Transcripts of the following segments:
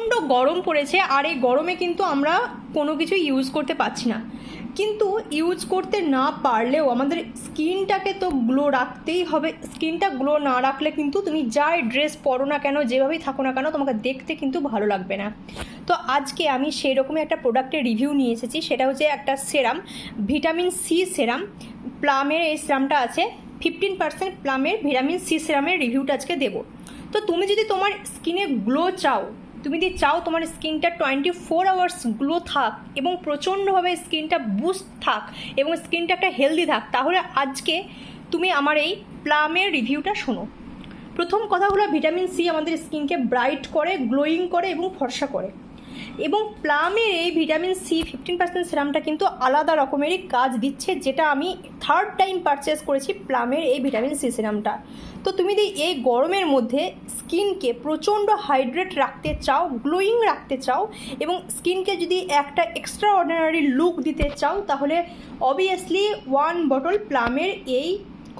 প্রচণ্ড গরম পড়েছে আর এই গরমে কিন্তু আমরা কোনো কিছু ইউজ করতে পারছি না। কিন্তু ইউজ করতে না পারলেও আমাদের স্কিনটাকে তো গ্লো রাখতেই হবে। স্কিনটা গ্লো না রাখলে কিন্তু তুমি যাই ড্রেস পরো না কেন, যেভাবেই থাকো না কেন, তোমাকে দেখতে কিন্তু ভালো লাগবে না। তো আজকে আমি সেই রকমই একটা প্রোডাক্টের রিভিউ নিয়ে এসেছি, সেটা হচ্ছে একটা সেরাম ভিটামিন সি সেরাম প্লামের এই সেরামটা আছে ফিফটিন পার্সেন্ট প্লামের ভিটামিন সি সেরামের রিভিউটা আজকে দেবো। তো তুমি যদি তোমার স্কিনে গ্লো চাও তুমি যদি চাও তোমার স্কিনটা টোয়েন্টি ফোর আওয়ার্স গ্লো থাক এবং প্রচণ্ডভাবে স্কিনটা বুস্ট থাক এবং স্কিনটা একটা হেলদি থাক, তাহলে আজকে তুমি আমার এই প্লামের রিভিউটা শোনো। প্রথম কথা হলো ভিটামিন সি আমাদের স্কিনকে ব্রাইট করে গ্লোয়িং করে এবং ফর্সা করে। এবং প্লামের এই ভিটামিন সি ফিফটিন পার্সেন্ট সিরামটা কিন্তু আলাদা রকমেরই কাজ দিচ্ছে, যেটা আমি থার্ড টাইম পারচেস করেছি প্লামের এই ভিটামিন সি সিরামটা তো তুমি যদি এই গরমের মধ্যে স্কিনকে প্রচণ্ড হাইড্রেট রাখতে চাও গ্লোয়িং রাখতে চাও এবং স্কিনকে যদি একটা এক্সট্রা অর্ডিনারি লুক দিতে চাও, তাহলে অবভিয়াসলি ওয়ান বটল প্লামের এই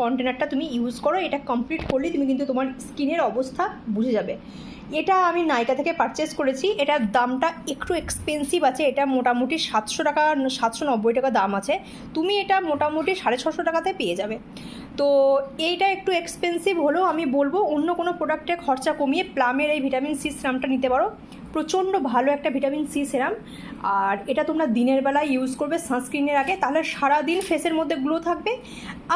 কন্টেনারটা তুমি ইউজ করো। এটা কমপ্লিট করলে তুমি কিন্তু তোমার স্কিনের অবস্থা বুঝে যাবে। এটা আমি নাইকা থেকে পারচেস করেছি। এটার দামটা একটু এক্সপেন্সিভ আছে। এটা মোটামুটি সাতশো টাকা, সাতশো নব্বই টাকা দাম আছে। তুমি এটা মোটামুটি সাড়ে ছশো টাকাতে পেয়ে যাবে। তো এইটা একটু এক্সপেন্সিভ হলেও আমি বলব, অন্য কোনো প্রোডাক্টে খরচা কমিয়ে প্লামের এই ভিটামিন সি সিরামটা নিতে পারো। প্রচণ্ড ভালো একটা ভিটামিন সি সিরাম আর এটা তোমরা দিনের বেলায় ইউজ করবে সানস্ক্রিনের আগে। তাহলে সারাদিন ফেসের মধ্যে গ্লো থাকবে।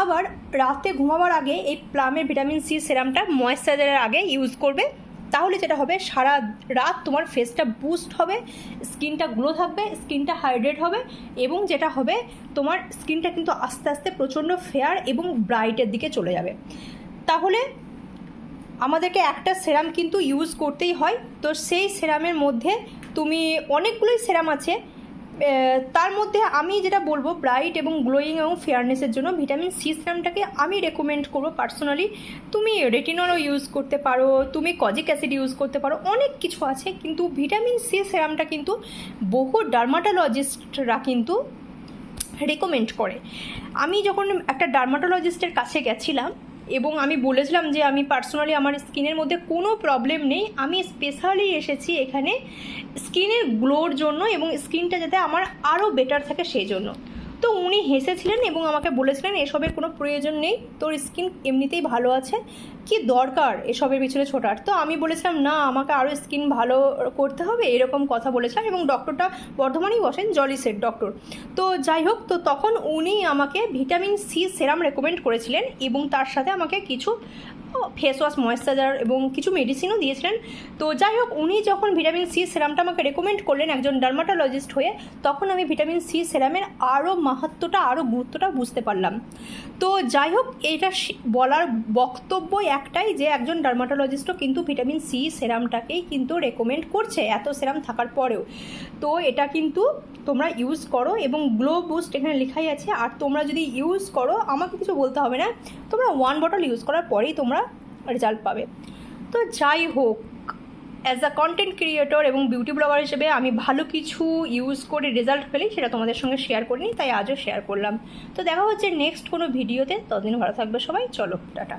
আবার রাতে ঘুমাবার আগে এই প্লামের ভিটামিন সি সিরামটা ময়েশ্চারাইজারের আগে ইউজ করবে। তাহলে যেটা হবে, সারা রাত তোমার ফেসটা বুস্ট হবে স্কিনটা গ্লো থাকবে স্কিনটা হাইড্রেট হবে এবং যেটা হবে, তোমার স্কিনটা কিন্তু আস্তে আস্তে প্রচণ্ড ফেয়ার এবং ব্রাইটের দিকে চলে যাবে। তাহলে আমাদেরকে একটা সেরাম কিন্তু ইউজ করতেই হয়। তো সেই সেরামের মধ্যে তুমি অনেকগুলোই সেরাম আছে। তার মধ্যে আমি যেটা বলব ব্রাইট এবং গ্লোয়িং এবং ফেয়ারনেসের জন্য ভিটামিন সি সিরামটাকে আমি রেকমেন্ড করব পার্সোনালি তুমি রেটিনলও ইউজ করতে পারো, তুমি কজিক অ্যাসিড ইউজ করতে পারো, অনেক কিছু আছে, কিন্তু ভিটামিন সি সিরামটা কিন্তু বহু ডার্মাটোলজিস্টরা কিন্তু রেকমেন্ড করে। আমি যখন একটা ডার্মাটোলজিস্টের কাছে গেছিলাম এবং আমি বলেছিলাম যে আমি পার্সোনালি আমার স্কিনের মধ্যে কোনো প্রবলেম নেই। আমি স্পেশালি এসেছি এখানে স্কিনের গ্লোর জন্য এবং স্কিনটা যাতে আমার আরও বেটার থাকে সেই জন্য। তো উনি হেসেছিলেন এবং আমাকে বলেছিলেন, এসবের কোনো প্রয়োজন নেই, তোর স্কিন এমনিতেই ভালো আছে, কি দরকার এসবের পিছনে ছোটার? তো আমি বলেছিলাম, না, আমাকে আরও স্কিন ভালো করতে হবে, এরকম কথা বলেছিলাম এবং ডক্টরটা বর্ধমানেই বসেন জলিসের ডক্টর। তো যাই হোক, তো তখন উনি আমাকে ভিটামিন সি সেরাম রেকমেন্ড করেছিলেন এবং তার সাথে আমাকে কিছু ফেস ওয়াশ ময়েশ্চারাইজার এবং কিছু মেডিসিনও দিয়েছিলেন। তো যাই হোক, উনি যখন ভিটামিন সি সেরামটা আমাকে রেকমেন্ড করলেন একজন ডার্মাটোলজিস্ট হয়ে, তখন আমি ভিটামিন সি সেরামের আরও মাহাত্ম্যটা আরও গুরুত্বটা বুঝতে পারলাম। তো যাই হোক এটা বলার বক্তব্য একটাই যে একজন ডার্মাটোলজিস্টও কিন্তু ভিটামিন সি সেরামটাকেই কিন্তু রেকমেন্ড করছে, এত সেরাম থাকার পরেও। তো এটা কিন্তু তোমরা ইউজ করো এবং গ্লো বুস্ট এখানে লেখাই আছে, আর তোমরা যদি ইউজ করো, আমাকে কিছু বলতে হবে না, তোমরা ওয়ান বটল ইউজ করার পরেই তোমরা রেজাল্ট পাবে। তো যাই হোক অ্যাজ আ কন্টেন্ট ক্রিয়েটর এবং বিউটি ব্লগার হিসেবে আমি ভালো কিছু ইউজ করে রেজাল্ট পেলেই সেটা তোমাদের সঙ্গে শেয়ার করিনি, তাই আজও শেয়ার করলাম। তো দেখা হচ্ছে নেক্সট কোনো ভিডিওতে ততদিন ভালো থাকবে সবাই, চলো, টাটা।